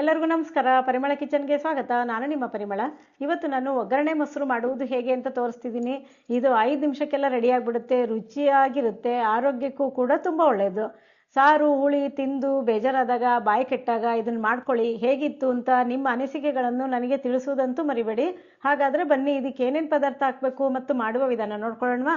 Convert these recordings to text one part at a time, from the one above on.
ಎಲ್ಲರಿಗೂ ನಮಸ್ಕಾರ. ಪರಿಮಳ ಕಿಚನ್ಗೆ ಸ್ವಾಗತ. ನಾನು ನಿಮ್ಮ ಪರಿಮಳ. ಇವತ್ತು ನಾನು ಒಗ್ಗರಣೆ ಮೊಸರು ಮಾಡುವುದು ಹೇಗೆ ಅಂತ ತೋರಿಸ್ತಿದ್ದೀನಿ. ಇದು ಐದು ನಿಮಿಷಕ್ಕೆಲ್ಲ ರೆಡಿ ಆಗಿಬಿಡುತ್ತೆ, ರುಚಿಯಾಗಿರುತ್ತೆ, ಆರೋಗ್ಯಕ್ಕೂ ಕೂಡ ತುಂಬ ಒಳ್ಳೆಯದು ಸಾರು, ಹುಳಿ, ತಿಂದು, ಬೇಜಾರಾದಾಗ, ಬಾಯಿ ಕೆಟ್ಟಾಗ ಇದನ್ನು ಮಾಡ್ಕೊಳ್ಳಿ. ಹೇಗಿತ್ತು ಅಂತ ನಿಮ್ಮ ಅನಿಸಿಕೆಗಳನ್ನು ನನಗೆ ತಿಳಿಸುವುದಂತೂ ಮರಿಬೇಡಿ. ಹಾಗಾದರೆ ಬನ್ನಿ, ಇದಕ್ಕೆ ಏನೇನು ಪದಾರ್ಥ ಹಾಕಬೇಕು ಮತ್ತು ಮಾಡುವ ವಿಧಾನ ನೋಡ್ಕೊಳ್ಳೋಣವಾ?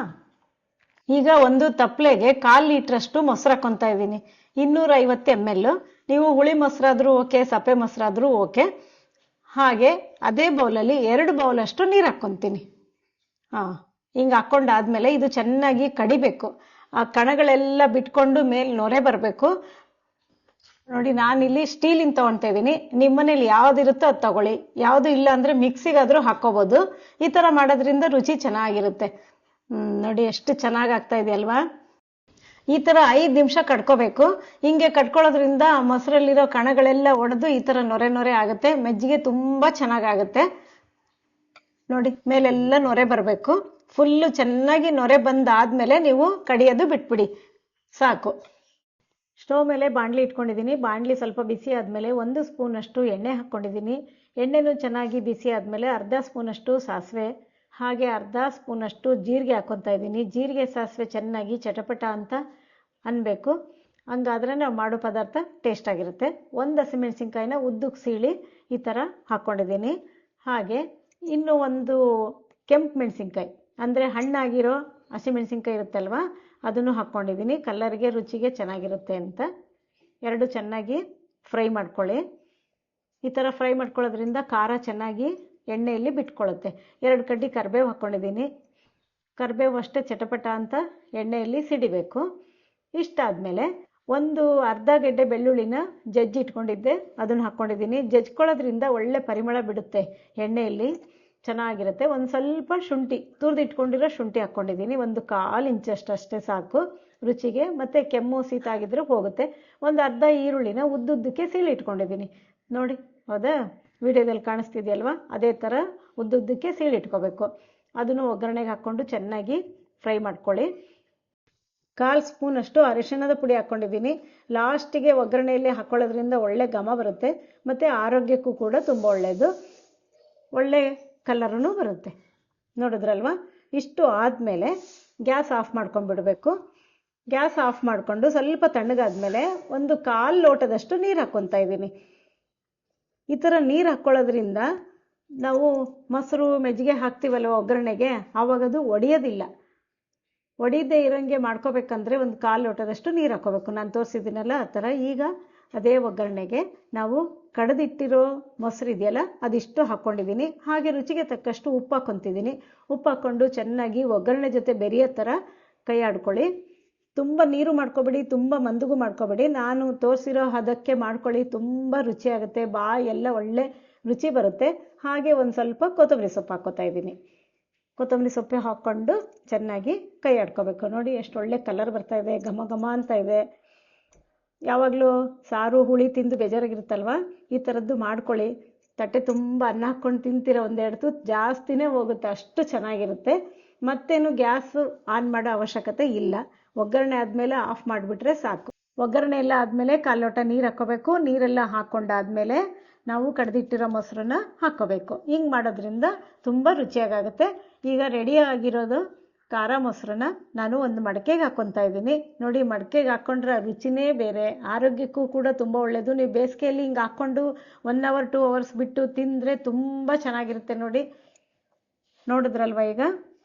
ಈಗ ಒಂದು ತಪ್ಪಲೆಗೆ ಕಾಲು ಲೀಟ್ರಷ್ಟು ಮೊಸರು ಹಾಕ್ಕೊತಾ ಇದ್ದೀನಿ. ಇನ್ನೂರೈವತ್ತು ಎಂ ಎಲ್ ನೀವು ಹುಳಿ ಮೊಸರಾದ್ರೂ ಓಕೆ, ಸಪ್ಪೆ ಮೊಸರಾದ್ರೂ ಓಕೆ. ಹಾಗೆ ಅದೇ ಬೌಲಲ್ಲಿ ಎರಡು ಬೌಲಷ್ಟು ನೀರು ಹಾಕ್ಕೊತೀನಿ. ಹಾಂ, ಹಿಂಗೆ ಹಾಕ್ಕೊಂಡಾದ್ಮೇಲೆ ಇದು ಚೆನ್ನಾಗಿ ಕಡಿಬೇಕು. ಆ ಕಣಗಳೆಲ್ಲ ಬಿಟ್ಕೊಂಡು ಮೇಲೆ ನೊರೆ ಬರಬೇಕು. ನೋಡಿ, ನಾನಿಲ್ಲಿ ಸ್ಟೀಲಿನ ತೊಗೊಳ್ತಾ ಇದ್ದೀನಿ. ನಿಮ್ಮ ಮನೇಲಿ ಯಾವ್ದಿರುತ್ತೋ ಅದು ತಗೊಳ್ಳಿ. ಯಾವುದು ಇಲ್ಲ ಅಂದರೆ ಮಿಕ್ಸಿಗಾದರೂ ಹಾಕ್ಕೋಬೋದು. ಈ ಥರ ಮಾಡೋದ್ರಿಂದ ರುಚಿ ಚೆನ್ನಾಗಿರುತ್ತೆ. ನೋಡಿ, ಎಷ್ಟು ಚೆನ್ನಾಗಿ ಆಗ್ತಾ ಇದೆ ಅಲ್ವಾ? ಈ ತರ ಐದು ನಿಮಿಷ ಕಟ್ಕೋಬೇಕು ಹಿಂಗೆ ಕಟ್ಕೊಳ್ಳೋದ್ರಿಂದ ಮೊಸರಲ್ಲಿರೋ ಕಣಗಳೆಲ್ಲ ಒಡೆದು ಈ ತರ ನೊರೆ ನೊರೆ ಆಗುತ್ತೆ. ಮೆಜ್ಜಿಗೆ ತುಂಬಾ ಚೆನ್ನಾಗಾಗುತ್ತೆ. ನೋಡಿ, ಮೇಲೆಲ್ಲ ನೊರೆ ಬರಬೇಕು. ಫುಲ್ಲು ಚೆನ್ನಾಗಿ ನೊರೆ ಬಂದಾದ್ಮೇಲೆ ನೀವು ಕಡಿಯೋದು ಬಿಟ್ಬಿಡಿ. ಸಾಕು. ಸ್ಟವ್ ಮೇಲೆ ಬಾಣಲಿ ಇಟ್ಕೊಂಡಿದ್ದೀನಿ. ಬಾಣಲಿ ಸ್ವಲ್ಪ ಬಿಸಿ ಆದಮೇಲೆ ಒಂದು ಸ್ಪೂನಷ್ಟು ಎಣ್ಣೆ ಹಾಕ್ಕೊಂಡಿದ್ದೀನಿ. ಎಣ್ಣೆನೂ ಚೆನ್ನಾಗಿ ಬಿಸಿ ಆದಮೇಲೆ ಅರ್ಧ ಸ್ಪೂನಷ್ಟು ಸಾಸಿವೆ, ಹಾಗೆ ಅರ್ಧ ಸ್ಪೂನಷ್ಟು ಜೀರಿಗೆ ಹಾಕ್ಕೊತಾ ಇದ್ದೀನಿ. ಜೀರಿಗೆ, ಸಾಸಿವೆ ಚೆನ್ನಾಗಿ ಚಟಪಟ ಅಂತ ಅನ್ಬೇಕು. ಹಂಗಾದ್ರೆ ನಾವು ಮಾಡೋ ಪದಾರ್ಥ ಟೇಸ್ಟ್ ಆಗಿರುತ್ತೆ. ಒಂದು ಹಸಿಮೆಣ್ಸಿನ್ಕಾಯಿನ ಉದ್ದಕ್ಕೆ ಸೀಳಿ ಈ ಥರ ಹಾಕ್ಕೊಂಡಿದ್ದೀನಿ ಹಾಗೆ ಇನ್ನು ಒಂದು ಕೆಂಪು ಮೆಣಸಿನ್ಕಾಯಿ. ಅಂದರೆ ಹಣ್ಣಾಗಿರೋ ಹಸಿಮೆಣ್ಸಿನ್ಕಾಯಿ ಇರುತ್ತಲ್ವ, ಅದನ್ನು ಹಾಕ್ಕೊಂಡಿದ್ದೀನಿ ಕಲ್ಲರ್ಗೆ ರುಚಿಗೆ ಚೆನ್ನಾಗಿರುತ್ತೆ ಅಂತ. ಎರಡು ಚೆನ್ನಾಗಿ ಫ್ರೈ ಮಾಡ್ಕೊಳ್ಳಿ. ಈ ಥರ ಫ್ರೈ ಮಾಡ್ಕೊಳ್ಳೋದ್ರಿಂದ ಖಾರ ಚೆನ್ನಾಗಿ ಎಣ್ಣೆಯಲ್ಲಿ ಬಿಟ್ಕೊಳ್ಳುತ್ತೆ. ಎರಡು ಕಡ್ಡಿ ಕರಿಬೇವು ಹಾಕ್ಕೊಂಡಿದ್ದೀನಿ ಕರಿಬೇವು ಅಷ್ಟೇ ಚಟಪಟ ಅಂತ ಎಣ್ಣೆಯಲ್ಲಿ ಸಿಡಿಬೇಕು. ಇಷ್ಟಾದಮೇಲೆ ಒಂದು ಅರ್ಧ ಗೆಡ್ಡೆ ಬೆಳ್ಳುಳ್ಳಿನ ಜಜ್ಜಿ ಇಟ್ಕೊಂಡಿದ್ದೆ ಅದನ್ನು ಹಾಕ್ಕೊಂಡಿದ್ದೀನಿ ಜಜ್ಕೊಳ್ಳೋದ್ರಿಂದ ಒಳ್ಳೆ ಪರಿಮಳ ಬಿಡುತ್ತೆ ಎಣ್ಣೆಯಲ್ಲಿ. ಚೆನ್ನಾಗಿರುತ್ತೆ. ಒಂದು ಸ್ವಲ್ಪ ಶುಂಠಿ, ತುರಿದಿಟ್ಕೊಂಡಿರೋ ಶುಂಠಿ ಹಾಕ್ಕೊಂಡಿದ್ದೀನಿ ಒಂದು ಕಾಲು ಇಂಚಷ್ಟು ಅಷ್ಟೇ ಸಾಕು ರುಚಿಗೆ. ಮತ್ತು ಕೆಮ್ಮು ಶೀತ ಆಗಿದ್ರೆ ಹೋಗುತ್ತೆ. ಒಂದು ಅರ್ಧ ಈರುಳ್ಳಿನ ಉದ್ದುದ್ದಕ್ಕೆ ಸೀಳಿ ಇಟ್ಕೊಂಡಿದ್ದೀನಿ ನೋಡಿ, ಹೌದಾ? ವಿಡಿಯೋದಲ್ಲಿ ಕಾಣಿಸ್ತಿದೆಯಲ್ವಾ? ಅದೇ ಥರ ಉದ್ದುದ್ದಕ್ಕೆ ಸೀಳಿ ಇಟ್ಕೋಬೇಕು ಅದನ್ನು ಒಗ್ಗರಣೆಗೆ ಹಾಕ್ಕೊಂಡು ಚೆನ್ನಾಗಿ ಫ್ರೈ ಮಾಡ್ಕೊಳ್ಳಿ. ಕಾಲು ಸ್ಪೂನಷ್ಟು ಅರಿಶಿಣದ ಪುಡಿ ಹಾಕ್ಕೊಂಡಿದ್ದೀನಿ ಲಾಸ್ಟಿಗೆ ಒಗ್ಗರಣೆಯಲ್ಲಿ ಹಾಕ್ಕೊಳ್ಳೋದ್ರಿಂದ ಒಳ್ಳೆ ಘಮ ಬರುತ್ತೆ. ಮತ್ತು ಆರೋಗ್ಯಕ್ಕೂ ಕೂಡ ತುಂಬ ಒಳ್ಳೆಯದು ಒಳ್ಳೆ ಕಲರೂ ಬರುತ್ತೆ. ನೋಡಿದ್ರಲ್ವ? ಇಷ್ಟು ಆದಮೇಲೆ ಗ್ಯಾಸ್ ಆಫ್ ಮಾಡ್ಕೊಂಡ್ಬಿಡಬೇಕು. ಗ್ಯಾಸ್ ಆಫ್ ಮಾಡಿಕೊಂಡು ಸ್ವಲ್ಪ ತಣ್ಣಗಾದ್ಮೇಲೆ ಒಂದು ಕಾಲು ಲೋಟದಷ್ಟು ನೀರು ಹಾಕ್ಕೊತಾ ಇದ್ದೀನಿ. ಈ ಥರ ನೀರು ಹಾಕ್ಕೊಳ್ಳೋದ್ರಿಂದ ನಾವು ಮೊಸರು ಮೆಜ್ಜಿಗೆ ಹಾಕ್ತೀವಲ್ವ ಒಗ್ಗರಣೆಗೆ? ಆವಾಗ ಅದು ಒಡೆಯೋದಿಲ್ಲ. ಒಡಿಯದೇ ಇರೋಂಗೆ ಮಾಡ್ಕೋಬೇಕಂದ್ರೆ ಒಂದು ಕಾಲು ಲೋಟದಷ್ಟು ನೀರು ಹಾಕೋಬೇಕು. ನಾನು ತೋರಿಸಿದ್ದೀನಲ್ಲ ಆ ಥರ. ಈಗ ಅದೇ ಒಗ್ಗರಣೆಗೆ ನಾವು ಕಡದಿಟ್ಟಿರೋ ಮೊಸರು ಇದೆಯಲ್ಲ, ಅದಿಷ್ಟು ಹಾಕ್ಕೊಂಡಿದ್ದೀನಿ ಹಾಗೆ ರುಚಿಗೆ ತಕ್ಕಷ್ಟು ಉಪ್ಪು ಹಾಕ್ಕೊತಿದ್ದೀನಿ ಉಪ್ಪು ಹಾಕ್ಕೊಂಡು ಚೆನ್ನಾಗಿ ಒಗ್ಗರಣೆ ಜೊತೆ ಬೆರೆಯೋ ಥರ ಕೈ ಆಡ್ಕೊಳ್ಳಿ. ತುಂಬ ನೀರು ಮಾಡ್ಕೊಬೇಡಿ, ತುಂಬ ಮಂದಗೂ ಮಾಡ್ಕೊಬೇಡಿ. ನಾನು ತೋರಿಸಿರೋ ಹದಕ್ಕೆ ಮಾಡ್ಕೊಳ್ಳಿ, ತುಂಬ ರುಚಿಯಾಗುತ್ತೆ ಎಲ್ಲ ಒಳ್ಳೆ ರುಚಿ ಬರುತ್ತೆ. ಹಾಗೆ ಒಂದು ಸ್ವಲ್ಪ ಕೊತ್ತಂಬರಿ ಸೊಪ್ಪು ಹಾಕ್ಕೋತಾ ಇದ್ದೀನಿ. ಕೊತ್ತಂಬರಿ ಸೊಪ್ಪೆ ಹಾಕ್ಕೊಂಡು ಚೆನ್ನಾಗಿ ಕೈ ಆಡ್ಕೋಬೇಕು. ನೋಡಿ ಎಷ್ಟು ಒಳ್ಳೆ ಕಲರ್ ಬರ್ತಾ ಇದೆ, ಘಮ ಘಮ ಅಂತ ಇದೆ. ಯಾವಾಗಲೂ ಸಾರು, ಹುಳಿ ತಿಂದು ಬೇಜಾರಾಗಿರುತ್ತಲ್ವ? ಈ ಥರದ್ದು ಮಾಡ್ಕೊಳ್ಳಿ. ತಟ್ಟೆ ತುಂಬ ಅನ್ನ ಹಾಕ್ಕೊಂಡು ತಿಂತೀರ ಒಂದೆರಡು ತುತ್ತು, ಜಾಸ್ತಿನೇ ಹೋಗುತ್ತೆ, ಅಷ್ಟು ಚೆನ್ನಾಗಿರುತ್ತೆ. ಮತ್ತೇನು ಗ್ಯಾಸ್ ಆನ್ ಮಾಡೋ ಅವಶ್ಯಕತೆ ಇಲ್ಲ. ಒಗ್ಗರಣೆ ಆದಮೇಲೆ ಆಫ್ ಮಾಡಿಬಿಟ್ರೆ ಸಾಕು. ಒಗ್ಗರಣೆ ಎಲ್ಲ ಆದಮೇಲೆ ಕಾಲು ಲೋಟ ನೀರು ಹಾಕ್ಕೋಬೇಕು. ನೀರೆಲ್ಲ ಹಾಕ್ಕೊಂಡಾದ್ಮೇಲೆ ನಾವು ಕಡ್ದಿಟ್ಟಿರೋ ಮೊಸರನ್ನ ಹಾಕ್ಕೋಬೇಕು ಹಿಂಗೆ ಮಾಡೋದ್ರಿಂದ ತುಂಬ ರುಚಿಯಾಗುತ್ತೆ ಈಗ ರೆಡಿ ಆಗಿರೋದು ಖಾರ ಮೊಸರನ್ನ ನಾನು ಒಂದು ಮಡಕೆಗೆ ಹಾಕ್ಕೊತಾ ಇದ್ದೀನಿ. ನೋಡಿ, ಮಡಕೆಗೆ ಹಾಕ್ಕೊಂಡ್ರೆ ರುಚಿನೇ ಬೇರೆ. ಆರೋಗ್ಯಕ್ಕೂ ಕೂಡ ತುಂಬ ಒಳ್ಳೆಯದು ನೀವು ಬೇಸಿಗೆಯಲ್ಲಿ ಹಿಂಗೆ ಹಾಕ್ಕೊಂಡು ಒನ್ ಅವರ್ ಟೂ ಅವರ್ಸ್ ಬಿಟ್ಟು ತಿಂದರೆ ತುಂಬ ಚೆನ್ನಾಗಿರುತ್ತೆ ನೋಡಿ. ನೋಡಿದ್ರಲ್ವ ಈಗ?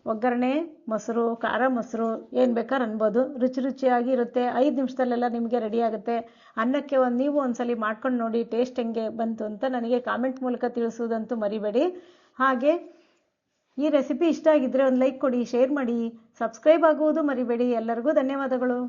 ಒಗ್ಗರಣೆ, ಮೊಸರು, ಖಾರ ಮೊಸರು ಏನು ಬೇಕಾರು ಅನ್ಬೋದು. ರುಚಿ ರುಚಿಯಾಗಿ ಇರುತ್ತೆ. ಐದು ನಿಮಿಷದಲ್ಲೆಲ್ಲ ನಿಮಗೆ ರೆಡಿ ಆಗುತ್ತೆ. ಅನ್ನಕ್ಕೆ ಒಂದು ನೀವು ಒಂದ್ಸಲಿ ಮಾಡ್ಕೊಂಡು ನೋಡಿ ಟೇಸ್ಟ್ ಹೆಂಗೆ ಬಂತು ಅಂತ ನನಗೆ ಕಾಮೆಂಟ್ ಮೂಲಕ ತಿಳಿಸುವುದಂತೂ ಮರಿಬೇಡಿ. ಹಾಗೆ ಈ ರೆಸಿಪಿ ಇಷ್ಟ ಆಗಿದ್ದರೆ ಒಂದು ಲೈಕ್ ಕೊಡಿ ಶೇರ್ ಮಾಡಿ ಸಬ್ಸ್ಕ್ರೈಬ್ ಆಗುವುದು ಮರಿಬೇಡಿ. ಎಲ್ಲರಿಗೂ ಧನ್ಯವಾದಗಳು.